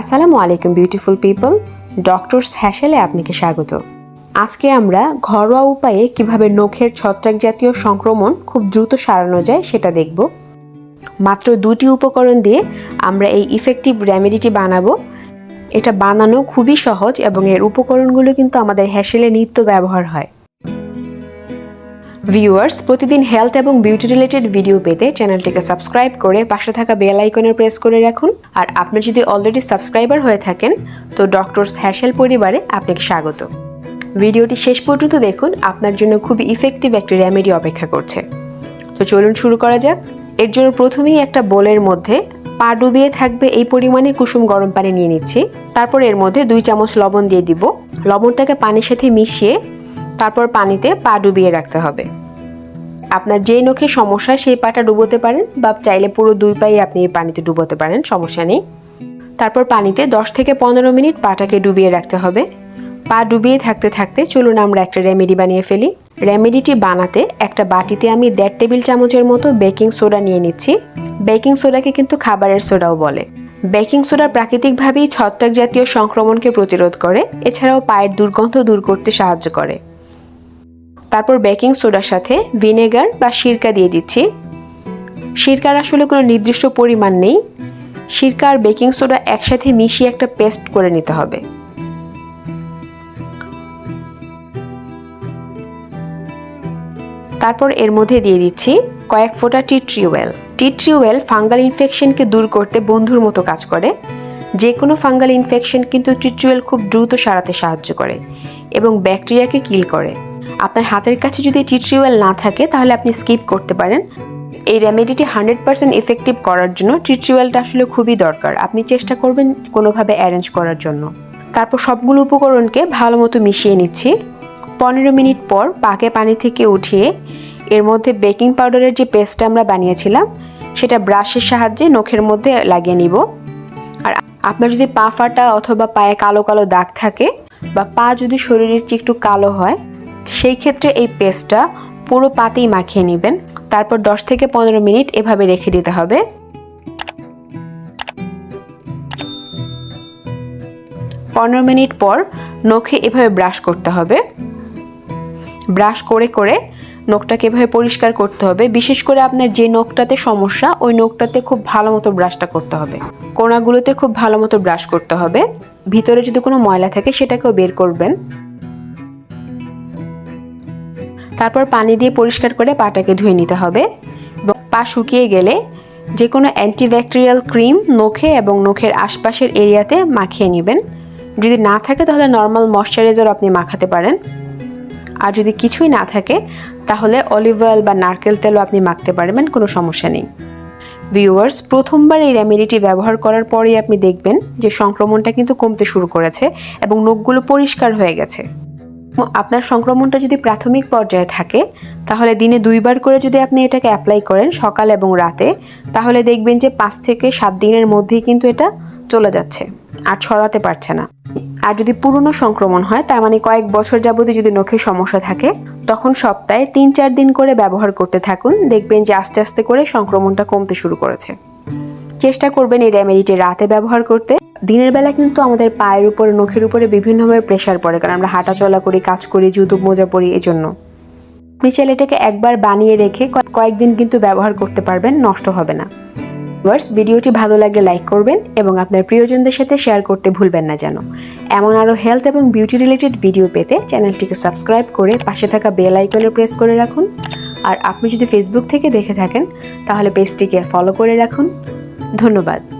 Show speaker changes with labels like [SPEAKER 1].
[SPEAKER 1] আসসালামু আলাইকুম beautiful people doctors হ্যাশেলে আপনাকে স্বাগত। আজকে আমরা ঘরোয়া উপায়ে কীভাবে নখের ছত্রাক জাতীয় সংক্রমণ খুব দ্রুত সারানো যায় সেটা দেখব। মাত্র দুটি উপকরণ দিয়ে আমরা এই ইফেক্টিভ রেমেডিটি বানাবো। এটা বানানো খুবই সহজ এবং এর উপকরণগুলো কিন্তু আমাদের হ্যাশেলে নিত্য ব্যবহার হয়। ভিউয়ার্স প্রতিদিন হেলথ এবং বিউটি রিলেটেড ভিডিও পেতে চ্যানেলটিকে সাবস্ক্রাইব করে পাশে থাকা বেল আইকনে প্রেস করে রাখুন। আর আপনি যদি অলরেডি সাবস্ক্রাইবার হয়ে থাকেন, তো ডক্টরস হ্যাশেল পরিবারে আপনাকে স্বাগত। ভিডিওটি শেষ পর্যন্ত দেখুন, আপনার জন্য খুবই ইফেক্টিভ একটি রেমেডি অপেক্ষা করছে। তো চলুন শুরু করা যাক। এর জন্য প্রথমেই একটা বোলের মধ্যে পা ডুবিয়ে থাকবে এই পরিমাণে কুসুম গরম পানি নিয়ে নিচ্ছি। তারপর এর মধ্যে দুই চামচ লবণ দিয়ে দিব। লবণটাকে পানির সাথে মিশিয়ে তারপর পানিতে পা ডুবিয়ে রাখতে হবে। আপনার যেই নখে সমস্যা, সেই পাটা ডুবোতে পারেন বা চাইলে পুরো দুই পাই আপনি এই পানিতে ডুবোতে পারেন, সমস্যা নেই। তারপর পানিতে 10 থেকে পনেরো মিনিট পাটাকে ডুবিয়ে রাখতে হবে। পা ডুবিয়ে থাকতে থাকতে চলুন আমরা একটা রেমেডি বানিয়ে ফেলি। রেমেডিটি বানাতে একটা বাটিতে আমি দেড় টেবিল চামচের মতো বেকিং সোডা নিয়ে নিচ্ছি। বেকিং সোডাকে কিন্তু খাবারের সোডাও বলে। বেকিং সোডা প্রাকৃতিকভাবেই ছত্রাক জাতীয় সংক্রমণকে প্রতিরোধ করে, এছাড়াও পায়ের দুর্গন্ধ দূর করতে সাহায্য করে। তারপর বেকিং সোডার সাথে ভিনেগার বা সিরকা দিয়ে দিচ্ছি। সিরকার আসলে কোনো নির্দিষ্ট পরিমাণ নেই। সিরকা আর বেকিং সোডা একসাথে মিশিয়ে একটা পেস্ট করে নিতে হবে। তারপর এর মধ্যে দিয়ে দিচ্ছি কয়েক ফোঁটা টি ট্রিওয়েল টি ট্রিওয়েল ফাঙ্গাল ইনফেকশনকে দূর করতে বন্ধুর মতো কাজ করে। যে কোনো ফাঙ্গাল ইনফেকশন কিন্তু ট্রিটুয়েল খুব দ্রুত সারাতে সাহায্য করে এবং ব্যাকটেরিয়াকে কিল করে। আপনার হাতের কাছে যদি টিট্রিওয়েল না থাকে, তাহলে আপনি স্কিপ করতে পারেন। এই রেমেডিটি হান্ড্রেড পার্সেন্ট ইফেক্টিভ করার জন্য টিট্রিওয়েলটা আসলে খুবই দরকার। আপনি চেষ্টা করবেন কোনোভাবে অ্যারেঞ্জ করার জন্য। তারপর সবগুলো উপকরণকে ভালো মতো মিশিয়ে নিচ্ছি। পনেরো মিনিট পর পাকে পানি থেকে উঠিয়ে এর মধ্যে বেকিং পাউডারের যে পেস্টটা আমরা বানিয়েছিলাম, সেটা ব্রাশের সাহায্যে নখের মধ্যে লাগিয়ে নিব। আর আপনার যদি পা ফাটা অথবা পায়ে কালো কালো দাগ থাকে বা পা যদি শরীরের চেয়ে একটু কালো হয় সেই ক্ষেত্রে এই পেস্টটা পুরো পাতেই মাখিয়ে নেবেন। তারপর দশ থেকে পনেরো মিনিট এভাবে রেখে দিতে হবে। পনেরো মিনিট পর নখে এভাবে ব্রাশ করতে হবে। ব্রাশ করে করে নখটাকে এভাবে পরিষ্কার করতে হবে। বিশেষ করে আপনার যে নখটাতে সমস্যা, ওই নখটাতে খুব ভালো মতো ব্রাশটা করতে হবে। কোনাগুলোতে খুব ভালো মতো ব্রাশ করতে হবে। ভিতরে যদি কোনো ময়লা থাকে, সেটাকেও বের করবেন। তারপর পানি দিয়ে পরিষ্কার করে পাটাকে ধুয়ে নিতে হবে। পা শুকিয়ে গেলে যে কোনো অ্যান্টিব্যাকটেরিয়াল ক্রিম নখে এবং নখের আশপাশের এরিয়াতে মাখিয়ে নেবেন। যদি না থাকে তাহলে নর্মাল ময়শ্চারাইজার আপনি মাখাতে পারেন। আর যদি কিছুই না থাকে, তাহলে অলিভ অয়েল বা নারকেল তেলও আপনি মাখতে পারবেন, কোনো সমস্যা নেই। ভিউয়ার্স, প্রথমবার এই রেমেডিটি ব্যবহার করার পরেই আপনি দেখবেন যে সংক্রমণটা কিন্তু কমতে শুরু করেছে এবং নখগুলো পরিষ্কার হয়ে গেছে। আপনার সংক্রমণটা যদি প্রাথমিক পর্যায়ে থাকে, তাহলে দিনে দুইবার করে যদি আপনি এটাকে অ্যাপ্লাই করেন সকাল এবং রাতে, তাহলে দেখবেন যে পাঁচ থেকে সাত দিনের মধ্যেই কিন্তু এটা চলে যাচ্ছে, আর ছড়াতে পারছে না। আর যদি পুরনো সংক্রমণ হয়, তার মানে কয়েক বছর যাবতীয় যদি নখের সমস্যা থাকে, তখন সপ্তাহে তিন চার দিন করে ব্যবহার করতে থাকুন, দেখবেন যে আস্তে আস্তে করে সংক্রমণটা কমতে শুরু করেছে। চেষ্টা করবেন এই রেমেডিটি রাতে ব্যবহার করতে। দিনের বেলা কিন্তু আমাদের পায়ের উপরে, নখের উপরে বিভিন্নভাবে প্রেশার পড়ে, কারণ আমরা হাঁটা চলা করি, কাজ করি, জুতো মোজা পরি এজন্য। আপনি চাইলে একবার বানিয়ে রেখে কয়েকদিন কিন্তু ব্যবহার করতে পারবেন, নষ্ট হবে না। ভিউয়ার্স, ভিডিওটি ভালো লাগলে লাইক করবেন এবং আপনার প্রিয়জনদের সাথে শেয়ার করতে ভুলবেন না যেন। এমন আরও হেলথ এবং বিউটি রিলেটেড ভিডিও পেতে চ্যানেলটিকে সাবস্ক্রাইব করে পাশে থাকা বেল আইকনে প্রেস করে রাখুন। আর আপনি যদি ফেসবুক থেকে দেখে থাকেন, তাহলে পেজটিকে ফলো করে রাখুন। ধন্যবাদ।